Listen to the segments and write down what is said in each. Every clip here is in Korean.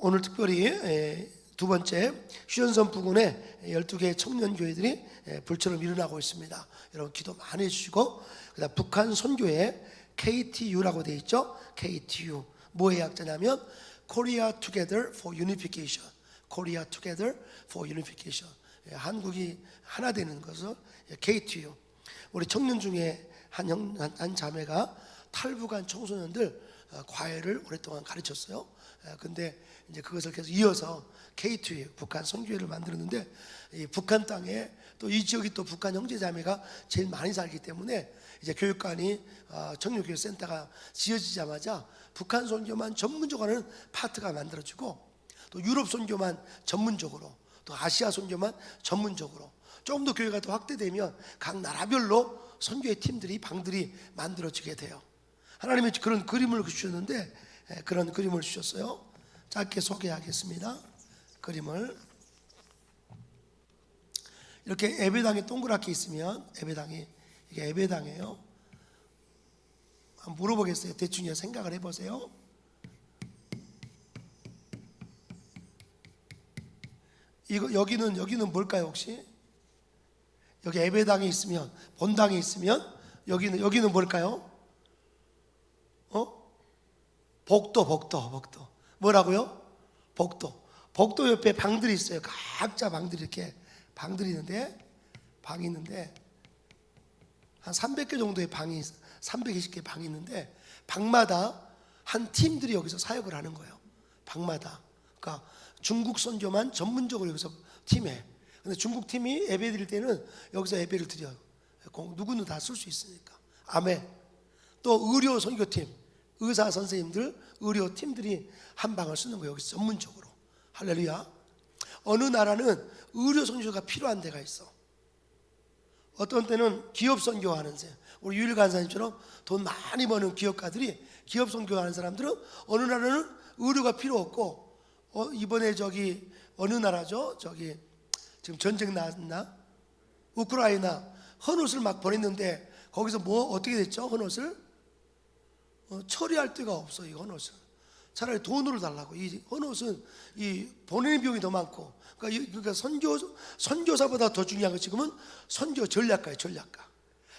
오늘 특별히 에, 두 번째 휴전선 부근에 12개 청년 교회들이 에, 불처럼 일어나고 있습니다. 여러분 기도 많이 해주시고 그다음 북한 선교회 KTU라고 돼 있죠. KTU 뭐의 약자냐면 Korea Together for Unification. Korea Together for Unification. 예, 한국이 하나 되는 것을 예, KTU. 우리 청년 중에 한, 형, 한, 한 자매가 탈북한 청소년들 어, 과외를 오랫동안 가르쳤어요. 예, 근데 이제 그것을 계속 이어서 KTU 북한 선교회를 만들었는데 이 북한 땅에 또 이 지역이 또 북한 형제 자매가 제일 많이 살기 때문에 이제 교육관이 어, 청년교육 센터가 지어지자마자 북한 선교만 전문적으로 하는 파트가 만들어지고 또 유럽 선교만 전문적으로 또 아시아 선교만 전문적으로 조금 더 교회가 더 확대되면 각 나라별로 선교의 팀들이 방들이 만들어지게 돼요. 하나님이 그런 그림을 주셨는데 예, 그런 그림을 주셨어요. 짧게 소개하겠습니다. 그림을 이렇게 예배당이 동그랗게 있으면 예배당이 이게 예배당이에요. 한번 물어보겠어요. 대충 생각을 해보세요. 이거 여기는 여기는 뭘까요 혹시? 여기 예배당이 있으면 본당이 있으면 여기는 여기는 뭘까요? 어? 복도 복도 복도 뭐라고요? 복도 복도 옆에 방들이 있어요. 각자 방들이 이렇게 방들이 있는데 방이 있는데 한 300개 정도의 방이 320개 방이 있는데 방마다 한 팀들이 여기서 사역을 하는 거예요. 방마다. 그러니까 중국 선교만 전문적으로 여기서 팀에. 근데 중국 팀이 예배 드릴 때는 여기서 예배를 드려요. 공- 누구는 다 쓸 수 있으니까. 아멘. 또 의료 선교팀, 의사 선생님들, 의료 팀들이 한 방을 쓰는 거예요. 여기서 전문적으로. 할렐루야. 어느 나라는 의료 선교가 필요한 데가 있어. 어떤 때는 기업 선교하는 세 우리 유일 간사님처럼 돈 많이 버는 기업가들이 기업 선교하는 사람들은 어느 나라는 의료가 필요 없고 어, 이번에 저기 어느 나라죠? 저기 지금 전쟁 나왔나? 우크라이나 헌옷을 막 보냈는데 거기서 뭐 어떻게 됐죠? 헌옷을 어, 처리할 데가 없어 이 헌옷을 차라리 돈으로 달라고. 이 헌옷은 이 보내는 비용이 더 많고. 그러니까, 이- 그러니까 선교 선교사보다 더 중요한 건 지금은 선교 전략가예요 전략가.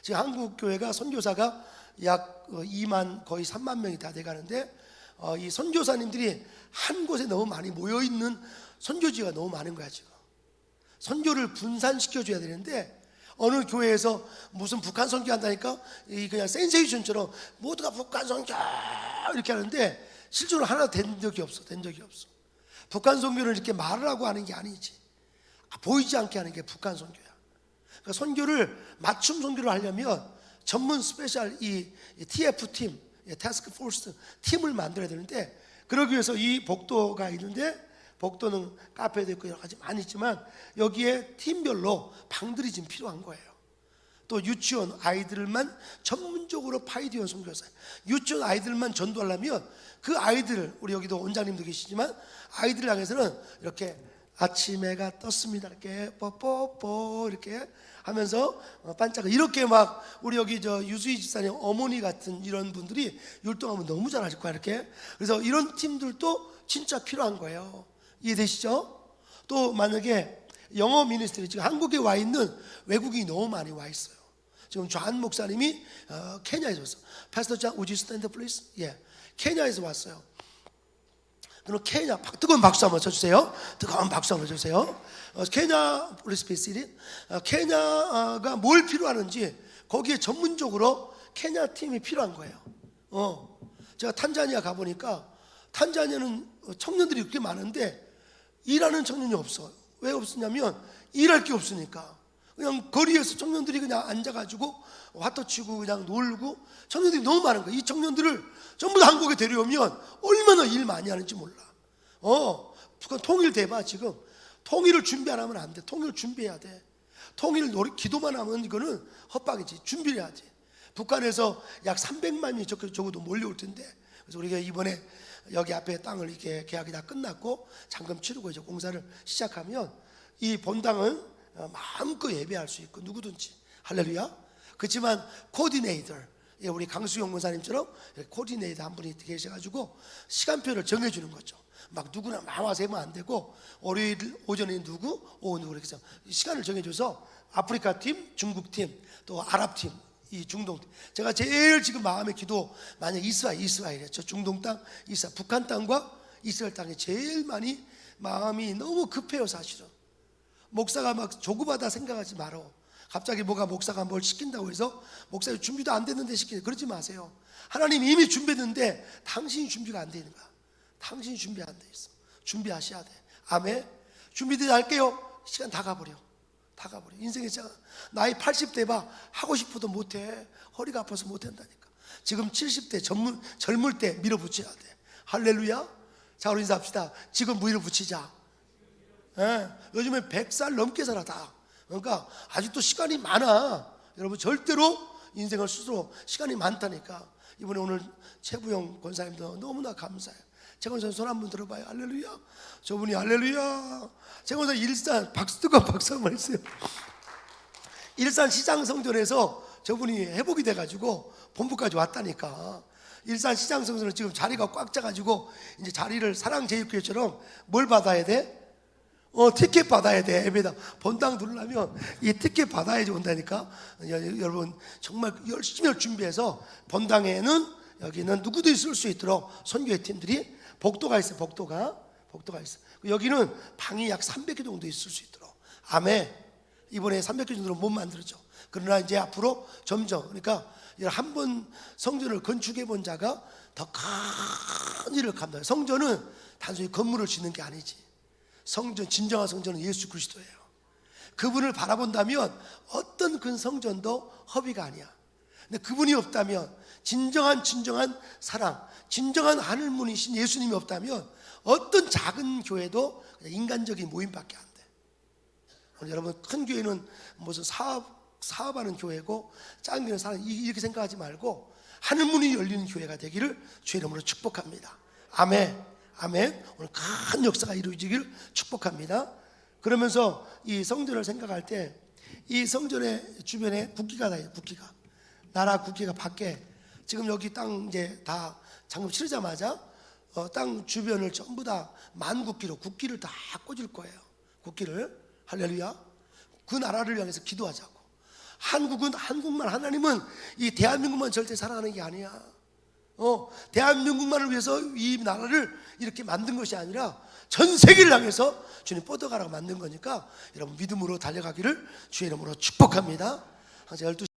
지금 한국 교회가 선교사가 약 어, 2만 거의 3만 명이 다 돼가는데 어, 이 선교사님들이 한 곳에 너무 많이 모여 있는 선교지가 너무 많은 거야 지금. 선교를 분산시켜 줘야 되는데 어느 교회에서 무슨 북한 선교 한다니까? 이 그냥 센세이션처럼 모두가 북한 선교 이렇게 하는데 실제로 하나 된 적이 없어 된 적이 없어. 북한 선교를 이렇게 말을 하고 하는 게 아니지. 아, 보이지 않게 하는 게 북한 선교야. 그러니까 선교를 맞춤 선교를 하려면 전문 스페셜 이, 이 TF 팀, 이 타스크 포스 팀을 만들어야 되는데 그러기 위해서 이 복도가 있는데 복도는 카페도 있고 여러 가지 많이 있지만 여기에 팀별로 방들이 지금 필요한 거예요. 또 유치원 아이들만 전문적으로 파이디온 선교사 유치원 아이들만 전도하려면 그 아이들 우리 여기도 원장님도 계시지만 아이들을 향해서는 이렇게 아침에가 떴습니다. 이렇게 뽀뽀뽀 이렇게 하면서 어, 반짝을 이렇게 막 우리 여기 저 유수희 집사님 어머니 같은 이런 분들이 율동하면 너무 잘하실 거야 이렇게. 그래서 이런 팀들도 진짜 필요한 거예요 이해되시죠? 또 만약에 영어 미니스트리 지금 한국에 와 있는 외국인이 너무 많이 와 있어요. 지금 좌한 목사님이 어, 케냐에서 왔어. 파스터 장 우지 스탠드 플리즈? 예. 케냐에서 왔어요. 그럼 케냐 박- 뜨거운 박수 한번 쳐주세요. 뜨거운 박수 한번 쳐주세요. 어, 케냐 브리스피시리 어, 케냐가 뭘 필요하는지 거기에 전문적으로 케냐 팀이 필요한 거예요. 어, 제가 탄자니아 가 보니까 탄자니아는 청년들이 그렇게 많은데 일하는 청년이 없어. 왜 없었냐면 일할 게 없으니까. 그냥 거리에서 청년들이 그냥 앉아가지고 화터 치고 그냥 놀고 청년들이 너무 많은 거야. 이 청년들을 전부 다 한국에 데려오면 얼마나 일 많이 하는지 몰라. 어, 북한 통일 돼봐 지금. 통일을 준비 안 하면 안 돼. 통일을 준비해야 돼. 통일 노력 기도만 하면 이거는 헛박이지. 준비를 해야지. 북한에서 약 300만이 적- 적어도 몰려올 텐데. 그래서 우리가 이번에 여기 앞에 땅을 이렇게 계약이 다 끝났고 잔금 치르고 이제 공사를 시작하면 이 본당은 어, 마음껏 예배할 수 있고 누구든지 할렐루야. 그렇지만 코디네이터 예, 우리 강수영 권사님처럼 이렇게 코디네이터 한 분이 계셔가지고 시간표를 정해주는 거죠. 막 누구나 나와서 하면 안 되고 월요일 오전에 누구, 오후 누구 이렇게 시간을 정해줘서 아프리카 팀, 중국 팀, 또 아랍 팀, 이 중동 팀. 제가 제일 지금 마음의 기도 만약 이스라엘, 이스라엘이었죠. 중동 땅, 이스라엘, 북한 땅과 이스라엘 땅에 제일 많이 마음이 너무 급해요 사실은. 목사가 막 조급하다 생각하지 말어. 갑자기 뭐가 목사가 뭘 시킨다고 해서 목사가 준비도 안 됐는데 시키는 그러지 마세요. 하나님 이미 준비했는데 당신이 준비가 안 되는 거야. 당신이 준비 안 돼 있어. 준비하셔야 돼. 아멘. 준비들 할게요. 시간 다 가버려. 다 가버려. 인생에 자 나이 80대 봐 하고 싶어도 못해. 허리가 아파서 못한다니까. 지금 70대 젊을, 젊을 때 밀어붙여야 돼. 할렐루야. 자 우리 인사합시다. 지금 밀어붙이자. 예, 요즘에 100살 넘게 살아 다. 그러니까 아직도 시간이 많아. 여러분 절대로 인생을 스스로 시간이 많다니까. 이번에 오늘 최부영 권사님도 너무나 감사해요. 최 권사님 손 한번 들어봐요. 할렐루야. 저분이 할렐루야. 최 권사님 일산 박수 뜨거 박수 한번 했어요. 일산 시장 성전에서 저분이 회복이 돼가지고 본부까지 왔다니까. 일산 시장 성전은 지금 자리가 꽉 차가지고 이제 자리를 사랑제일교회처럼 뭘 받아야 돼? 어 티켓 받아야 돼 예배당 본당 들으려면 이 티켓 받아야지 온다니까 여- 여러분 정말 열심히 준비해서 본당에는 여기는 누구도 있을 수 있도록 선교회 팀들이 복도가 있어요 복도가. 복도가 있어 여기는 방이 약 300개 정도 있을 수 있도록. 아멘. 이번에 300개 정도로 못 만들었죠. 그러나 이제 앞으로 점점 그러니까 한 번 성전을 건축해 본 자가 더 큰 일을 감당해 성전은 단순히 건물을 짓는 게 아니지. 성전 진정한 성전은 예수 그리스도예요. 그분을 바라본다면 어떤 큰 성전도 허비가 아니야. 근데 그분이 없다면 진정한 진정한 사랑, 진정한 하늘문이신 예수님이 없다면 어떤 작은 교회도 인간적인 모임밖에 안 돼. 오늘 여러분 큰 교회는 무슨 사업 사업하는 교회고 작은 교회는 사람 이렇게 생각하지 말고 하늘문이 열리는 교회가 되기를 주의 이름으로 축복합니다. 아멘. 아멘. 오늘 큰 역사가 이루어지기를 축복합니다. 그러면서 이 성전을 생각할 때 이 성전의 주변에 국기가 다 있어요. 국기가 나라 국기가 밖에 지금 여기 땅 이제 다 장금 치르자마자 어, 땅 주변을 전부 다 만국기로 국기를 다 꽂을 거예요. 국기를 할렐루야. 그 나라를 향해서 기도하자고. 한국은 한국만 하나님은 이 대한민국만 절대 사랑하는 게 아니야. 어, 대한민국만을 위해서 이 나라를 이렇게 만든 것이 아니라 전 세계를 향해서 주님 뻗어가라고 만든 거니까 여러분 믿음으로 달려가기를 주의 이름으로 축복합니다. 항상 12